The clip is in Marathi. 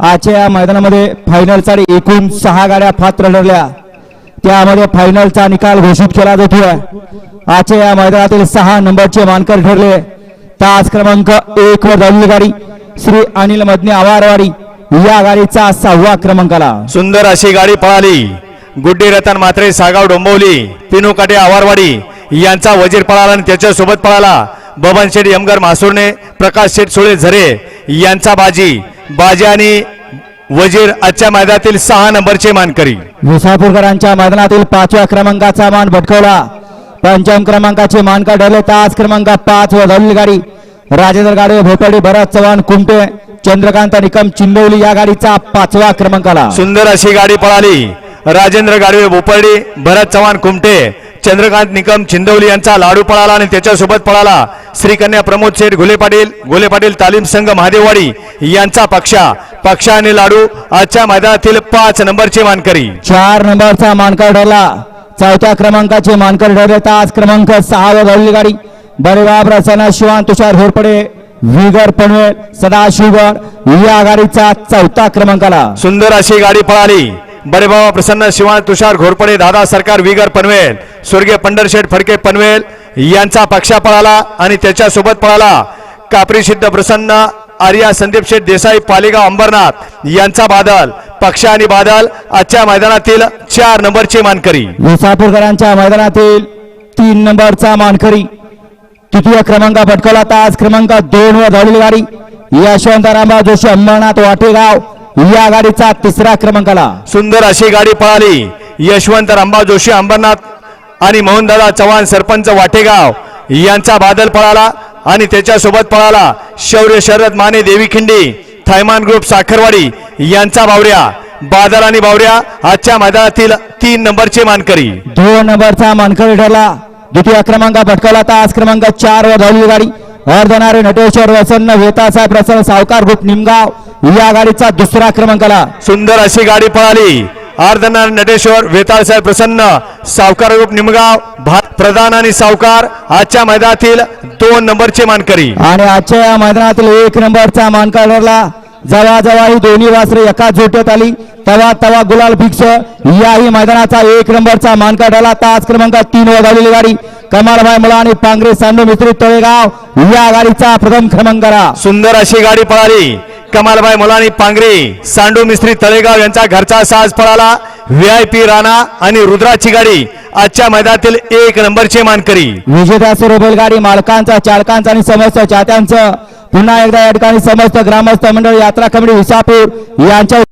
आजच्या या मैदानामध्ये फायनलचा एकूण सहा गाड्या पात्र ठरल्या त्यामध्ये फायनलचा निकाल घोषित केला जातोय. आजच्या या मैदानातील सहा नंबरचे मानकर ठरले. तास क्रमांक एक वर झालेली गाडी. श्री अनिल मदने आवारवाडी या गाडीचा सहावा क्रमांक आला सुंदर अशी गाडी पळाली. गुड्डी रतन मात्रे सागाव डोंबवली पिनू काटे आवारवाडी यांचा वजीर पळाला आणि त्याच्यासोबत पळाला. बबन शेठ यमगर मासूरने प्रकाश शेठ सुळे झरे यांचा बाजी. बाजी आणि वजीर आजच्या मैदानातील सहा नंबरचे मानकरी. विसापूरकरांच्या मैदानातील पाचव्या क्रमांकाचा मान भटकवला. पंचम क्रमांकाचे मानकर ठरले. तास क्रमांक पाच व धरली गाडी. राजेंद्र गाडे भोपडी भरत चव्हाण कुमटे चंद्रकांत निकम चिंदवली या गाडीचा पाचवा क्रमांक आला सुंदर अशी गाडी पळाली. राजेंद्र गाडवे बोपर्डी भरत चव्हाण कुमटे. चंद्रकांत निकम चिंदवली यांचा लाडू पळाला आणि त्याच्यासोबत पळाला. श्रीकन्या प्रमोद शेठ घोले पाटील घोले पाटील तालीम संघ महादेववाडी यांचा पक्षा. पक्षा आणि लाडू आजच्या मैदानातील पाच नंबरचे मानकरी. चार नंबरचा मानकर ठरला. चौथ्या क्रमांकाचे मानकर ठरले तास क्रमांक सहा वर गाडी. बरेबाब प्रसन्न शिवान तुषार घोरपडे विगर पनवेल सदाशिवगड या गाडीचा चौथा क्रमांक आला सुंदर अशी गाडी पळाली. बरे बाबा प्रसन्न शिवान तुषार घोरपडे दादा सरकार विगर पनवेल स्वर्गीय पंढरशेठ फडके पनवेल यांचा पक्षा पळाला आणि त्याच्यासोबत पळाला. कापरी सिद्ध प्रसन्न आर्या संदीप शेठ देसाई पालेगाव अंबरनाथ यांचा बादल पक्ष आणि बादल आजच्या मैदानातील चार नंबरचे मानकरी. विसापूरकरांच्या मैदानातील तीन नंबरचा मानकरी. तृतीय क्रमांक भटकवला तास क्रमांक दोन वर धावलेली गाडी. यशवंत रामबा जोशी अंबरनाथ वाटेगाव. या गाडीचा तिसरा क्रमांक आला सुंदर अशी गाडी पळाली. यशवंत रामबा जोशी अंबरनाथ आणि मोहनदादा चव्हाण सरपंच वाटेगाव यांचा बादल पळाला आणि त्याच्यासोबत पळाला शौर्य शरद माने देवी खिंडी थैमान ग्रुप साखरवाडी यांचा बावऱ्या. बादल आणि बावऱ्या आजच्या मैदानातील तीन नंबरचे मानकरी. दोन नंबरचा मानकरी ठरला. द्वितीय क्रमांक भटकवला तास क्रमांक चार वर धावलेली गाडी. अर्धनारे नटेश्वर वसन्न वेतासाहेब प्रसन्न सावकार ग्रुप निमगाव. या गाडीचा दुसरा क्रमांक आला. सुंदर अशी गाडी पळाली. अर्धनार नटेश्वर वेताळ साहेब प्रसन्न सावकार ग्रुप निमगाव भात प्रधान आणि सावकार आजच्या मैदानातील दोन नंबरचे मानकरी. आणि आजच्या या मैदानातील एक नंबरचा मानकर ठरला. जेव्हा ही दोन्ही वासरे एका झोट्यात आली. तेव्हा तेव्हा गुलाल फिक्स याही मैदानाचा एक नंबरचा मानकर ठरला. तास क्रमांक तीन वर धावलेली गाडी. कमालभाई मुला आणि पांगरे सांडू मित्री तळेगाव या गाडीचा प्रथम क्रमांक सुंदर अशी गाडी पळाली. कमालबाई मुलानी पांगरे सांडू मिस्त्री तळेगाव यांचा घरचा साज पळाला व्ही आय पी राणा आणि रुद्राची गाडी आजच्या मैदानातील एक नंबरचे मानकरी. विजेत्या सर्व बैलगाडी मालकांचा चालकांचा आणि समस्त चाहत्यांचं पुन्हा एकदा या ठिकाणी समस्त ग्रामस्थ मंडळ यात्रा कमिटी विसापूर यांच्या